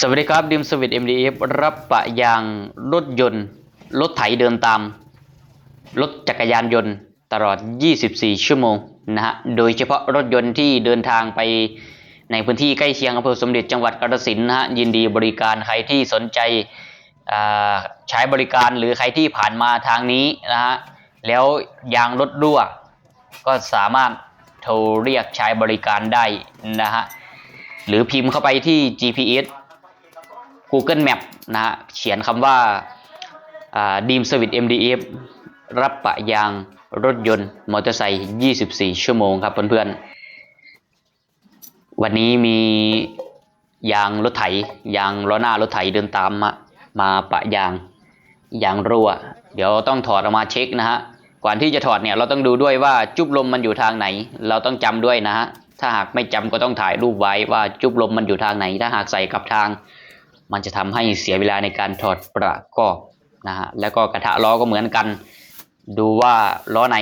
สวัสดีครับดิมสวิต MDF รับปะยางรถยนต์ รถไถเดินตาม รถจักรยานยนต์ตลอด 24 ชั่วโมงนะฮะโดยเฉพาะรถยนต์ที่เดินทางไปในพื้นที่ใกล้เคียงอำเภอสมเด็จจังหวัดกาฬสินธุ์นะฮะยินดีบริการใครที่สนใจใช้บริการหรือใครที่ผ่านมาทางนี้นะฮะแล้วยางรถรั่ว ก็สามารถโทรเรียกใช้บริการได้นะฮะหรือพิมพ์เข้าไปที่ GPS Google Map นะฮะเขียนคำว่าดีมสวิต MDF รับปะยางรถยนต์ มอเตอร์ไซค์24 ชั่วโมงครับเพื่อนๆ วันนี้มียางรถไถ ยางล้อหน้ารถไถเดินตามมามาปะยางยางรั่ว เดี๋ยวต้องถอดออกมาเช็คนะฮะ ก่อนที่จะถอดเนี่ยเราต้องดูด้วยว่าจุบลมมันอยู่ทางไหน เราต้องจำด้วยนะฮะ ถ้าหากไม่จำก็ต้องถ่ายรูปไว้ว่าจุบลมมันอยู่ทางไหน ถ้าหากใส่กับทาง มันจะทำให้เสียเวลาในการถอดประกอบนะฮะแล้วก็กระทะล้อก็เหมือนกัน ดูว่าล้อไหน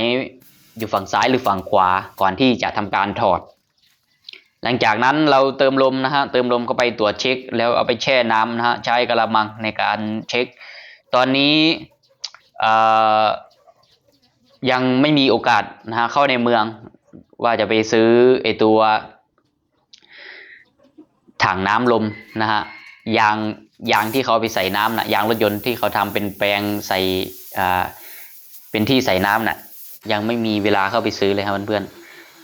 อยู่ฝั่งซ้ายหรือฝั่งขวาก่อนที่จะทำการถอด หลังจากนั้นเราเติมลมนะฮะเติมลมเข้าไปตรวจเช็ค แล้วเอาไปแช่น้ำนะฮะใช้กระมังในการเช็ค ตอนนี้ยังไม่มีโอกาสนะฮะเข้าในเมืองว่าจะไปซื้อไอตัวถังน้ำลมนะฮะ ยางยางที่เขาไปใส่น้ำนะยางรถยนต์ที่เขาทำเป็นแปลงใส่อ่าเป็นที่ใส่น้ำน่ะ ยังไม่มีเวลาเข้าไปซื้อเลยครับเพื่อน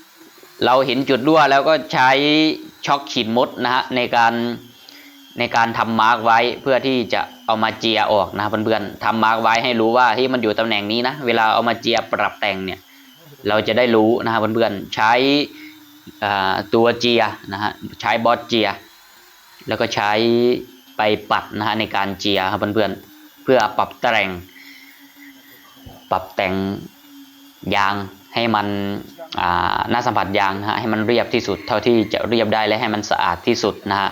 ๆเราเห็นจุดรั่วแล้วก็ใช้ช็อคขีดมดนะฮะในการในการทำมาร์กไว้เพื่อที่จะเอามาเจียออกนะเพื่อนๆทำมาร์กไว้ให้รู้ว่าที่มันอยู่ตำแหน่งนี้นะเวลาเอามาเจียปรับแต่งเนี่ยเราจะได้รู้นะครับเพื่อนๆใช้ตัวเจียนะฮะใช้บอสเจีย แล้วก็ใช้ไปปัดนะฮะในการเจียครับเพื่อนๆเพื่อปรับแต่ง ปรับแต่งยางให้มันอ่าหน้าสัมผัสยางนะฮะให้มันเรียบที่สุดเท่าที่จะเรียบได้และให้มันสะอาดที่สุดนะฮะ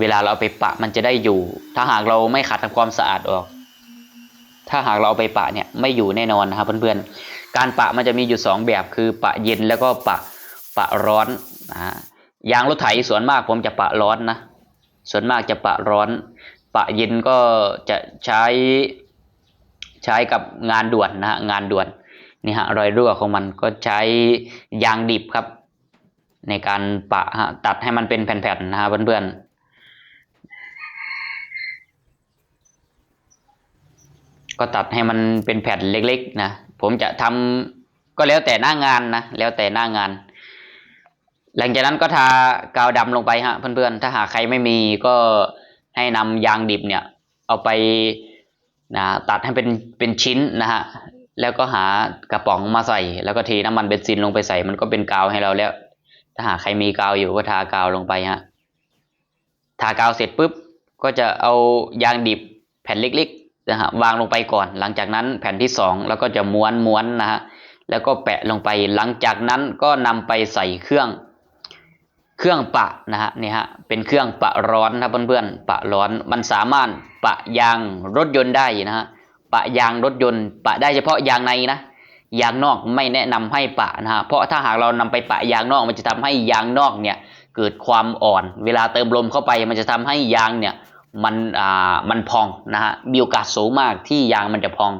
เวลาเราเอาไปปะมันจะได้อยู่ ถ้าหากเราไม่ขัดทำความสะอาดออก ถ้าหากเราเอาไปปะเนี่ยไม่อยู่แน่นอนนะครับเพื่อนๆการปะมันจะมีอยู่สองแบบคือปะเย็นแล้วก็ปะปะร้อนนะฮะ ยางรถไถส่วนมากผมจะปะร้อนนะ ส่วนมากจะปะร้อน ปะเย็นก็จะใช้ใช้กับงานด่วนนะฮะงานด่วนนี่ฮะรอยรั่วของมันก็ใช้ยางดิบครับ ในการปะฮะตัดให้มันเป็นแผ่นๆนะฮะเพื่อนๆก็ตัดให้มันเป็นแผ่นเล็กๆนะผมจะทำก็แล้วแต่หน้างานนะแล้วแต่หน้างาน หลังจากนั้นก็ทากาวดำลงไปฮะเพื่อนๆ ถ้าหากใครไม่มีก็ให้นำยางดิบเนี่ย เอาไปนะตัดให้เป็นเป็นชิ้นนะฮะแล้วก็หากระป๋องมาใส่ แล้วก็เทน้ำมันเบนซินลงไปใส่ มันก็เป็นกาวให้เราแล้ว ถ้าหากใครมีกาวอยู่ก็ทากาวลงไปฮะทากาวเสร็จปุ๊บก็จะเอายางดิบแผ่นเล็กๆนะฮะวางลงไปก่อน หลังจากนั้นแผ่นที่สองแล้วก็จะม้วนม้วนนะฮะแล้วก็แปะลงไปหลังจากนั้นก็นำไปใส่เครื่อง เครื่องปะนะฮะนี่ฮะเป็นเครื่องปะร้อนนะเพื่อนๆปะร้อนมันสามารถปะยางรถยนต์ได้นะฮะปะยางรถยนต์ ปะได้เฉพาะยางในนะยางนอกไม่แนะนำให้ปะนะฮะเพราะถ้าหากเรานำไปปะยางนอกมันจะทำให้ยางนอกเนี่ยเกิดความอ่อน เวลาเติมลมเข้าไปมันจะทำให้ยางเนี่ยมันอ่ามันพองนะฮะมีโอกาสสูงมากที่ยางมันจะพอง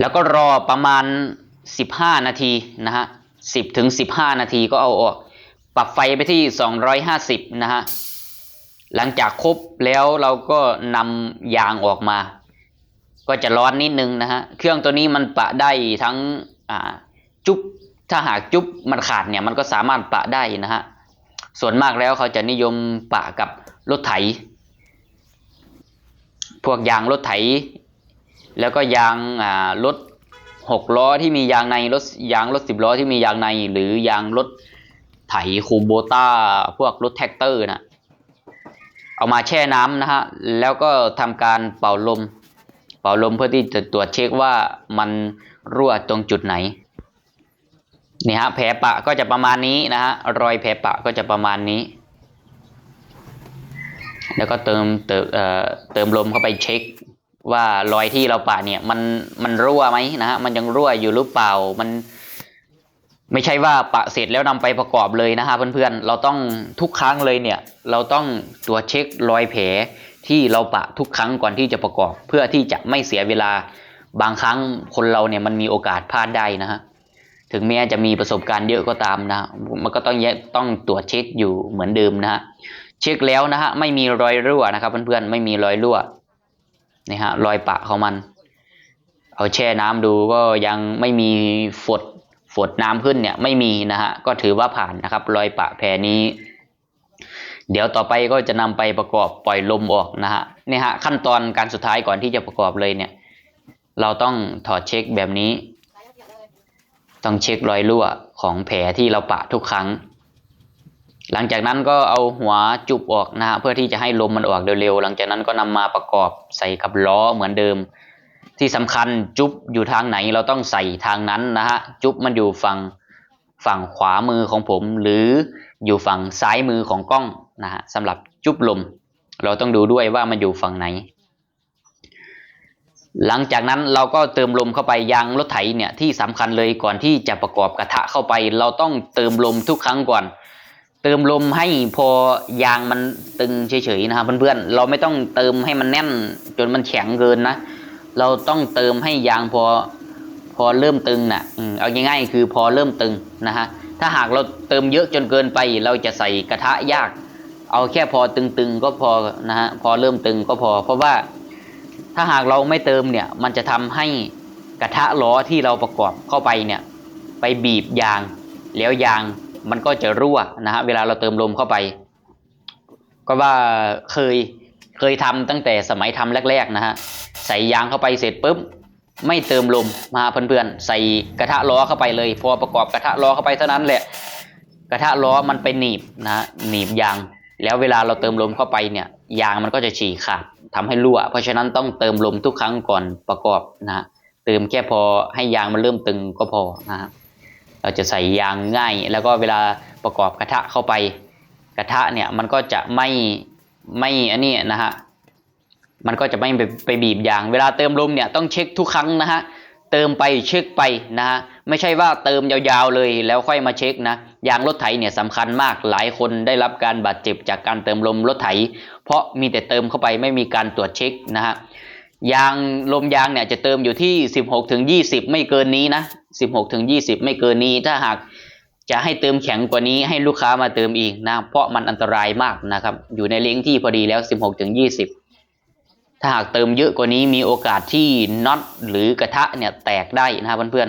แล้วก็รอประมาณ 15 นาทีนะฮะ 10ถึง15 นาทีก็เอาออก ปรับไฟไปที่ 250 นะฮะ หลังจากครบแล้วเราก็นำยางออกมา ก็จะร้อนนิดนึงนะฮะ เครื่องตัวนี้มันปะได้ทั้งจุ๊บ ถ้าหากจุ๊บมันขาดเนี่ยมันก็สามารถปะได้นะฮะ ส่วนมากแล้วเขาจะนิยมปะกับรถไถ พวกยางรถไถ แล้วก็ยางรถ หกล้อที่มียางในรถยางรถสิบล้อที่มียางใน หรือยางรถไถคูโบต้าพวกรถแท็กเตอร์นะเอามาแช่น้ำนะฮะแล้วก็ทำการเป่าลม เป่าลมเพื่อที่จะตรวจเช็คว่ามันรั่วตรงจุดไหนนี่ฮะแผลปะก็จะประมาณนี้นะฮะรอยแผลปะก็จะประมาณนี้ แล้วก็เติมเติมเอ่อเติมลมเข้าไปเช็ค ว่ารอยที่เราปะเนี่ยมันมันรั่วไหมนะฮะมันยังรั่วอยู่หรือเปล่ามันไม่ใช่ว่าปะเสร็จแล้วนำไปประกอบเลยนะฮะเพื่อนๆ เราต้องทุกครั้งเลยเนี่ย เราต้องตรวจเช็ครอยแผลที่เราปะทุกครั้งก่อนที่จะประกอบ เพื่อที่จะไม่เสียเวลาบางครั้งคนเราเนี่ยมันมีโอกาสพลาดได้นะฮะถึงแม้จะมีประสบการณ์เยอะก็ตามนะ มันก็ต้องแยต้องตรวจเช็คอยู่เหมือนเดิมนะฮะเช็คแล้วนะฮะไม่มีรอยรั่วนะครับเพื่อนๆไม่มีรอยรั่ว นี่ฮะรอยปะของมัน เอาแช่น้ำดูก็ยังไม่มีฝดฝดน้ำขึ้นเนี่ยไม่มีนะฮะก็ถือว่าผ่านนะครับ รอยปะแผลนี้ เดี๋ยวต่อไปก็จะนำไปประกอบปล่อยลมออกนะฮะนี่ฮะขั้นตอนการสุดท้ายก่อนที่จะประกอบเลยเนี่ย เราต้องถอดเช็คแบบนี้ ต้องเช็ครอยรั่วของแผลที่เราปะทุกครั้ง หลังจากนั้นก็เอาหัวจุบออกนะฮะเพื่อที่จะให้ลมมันออกเร็วๆหลังจากนั้นก็นำมาประกอบใส่กับล้อเหมือนเดิม ที่สำคัญจุบอยู่ทางไหนเราต้องใส่ทางนั้นนะฮะจุบมันอยู่ฝั่งฝั่งขวามือของผม หรืออยู่ฝั่งซ้ายมือของกล้องนะฮะสำหรับจุบลม เราต้องดูด้วยว่ามันอยู่ฝั่งไหน หลังจากนั้นเราก็เติมลมเข้าไปยางรถไถเนี่ยที่สำคัญเลยก่อนที่จะประกอบกระทะเข้าไป เราต้องเติมลมทุกครั้งก่อน เติมลมให้พอยางมันตึงเฉยๆนะครับเพื่อนๆเราไม่ต้องเติมให้มันแน่นจนมันแข็งเกินนะ เราต้องเติมให้ยางพอพอเริ่มตึงนะ่ะอืมเอาง่ายๆคือพอเริ่มตึงนะฮะถ้าหากเราเติมเยอะจนเกินไป เราจะใส่กระทะยาก เอาแค่พอตึงๆก็พอนะฮะพอเริ่มตึงก็พอ เพราะว่าถ้าหากเราไม่เติมเนี่ยมันจะทำให้กระทะล้อที่เราประกอบเข้าไปเนี่ยไปบีบยางแล้วยาง มันก็จะรั่วนะฮะเวลาเราเติมลมเข้าไป ก็ว่าเคยเคยทำตั้งแต่สมัยทำแรกๆนะฮะใส่ยางเข้าไปเสร็จปุ๊บไม่เติมลมมาเพื่อนๆใส่กระทะล้อเข้าไปเลย พอประกอบกระทะล้อเข้าไปเท่านั้นแหละ กระทะล้อมันไปหนีบนะฮะหนีบยาง แล้วเวลาเราเติมลมเข้าไปเนี่ยยางมันก็จะฉีกขาดทำให้รั่ว เพราะฉะนั้นต้องเติมลมทุกครั้งก่อนประกอบนะฮะเติมแค่พอให้ยางมันเริ่มตึงก็พอนะฮะ เราจะใส่ยางง่าย แล้วก็เวลาประกอบกระทะเข้าไป กระทะเนี่ยมันก็จะไม่ไม่อันนี้นะฮะมันก็จะไม่ไปไปบีบยาง เวลาเติมลมเนี่ยต้องเช็คทุกครั้งนะฮะเติมไปเช็คไปนะฮะไม่ใช่ว่าเติมยาวๆเลยแล้วค่อยมาเช็คนะยางรถไถเนี่ยสำคัญมากหลายคนได้รับการบาดเจ็บจากการเติมลมรถไถ เพราะมีแต่เติมเข้าไปไม่มีการตรวจเช็คนะฮะยางลมยางเนี่ยจะเติมอยู่ที่ 16ถึง20 ไม่เกินนี้นะ สิบหกถึงยี่สิบไม่เกินนี้ ถ้าหากจะให้เติมแข็งกว่านี้ให้ลูกค้ามาเติมอีกนะ เพราะมันอันตรายมากนะครับ อยู่ในเล้งที่พอดีแล้วสิบหกถึงยี่สิบถ้าหากเติมเยอะกว่านี้มีโอกาสที่น็อตหรือกระทะเนี่ยแตกได้นะครับเพื่อน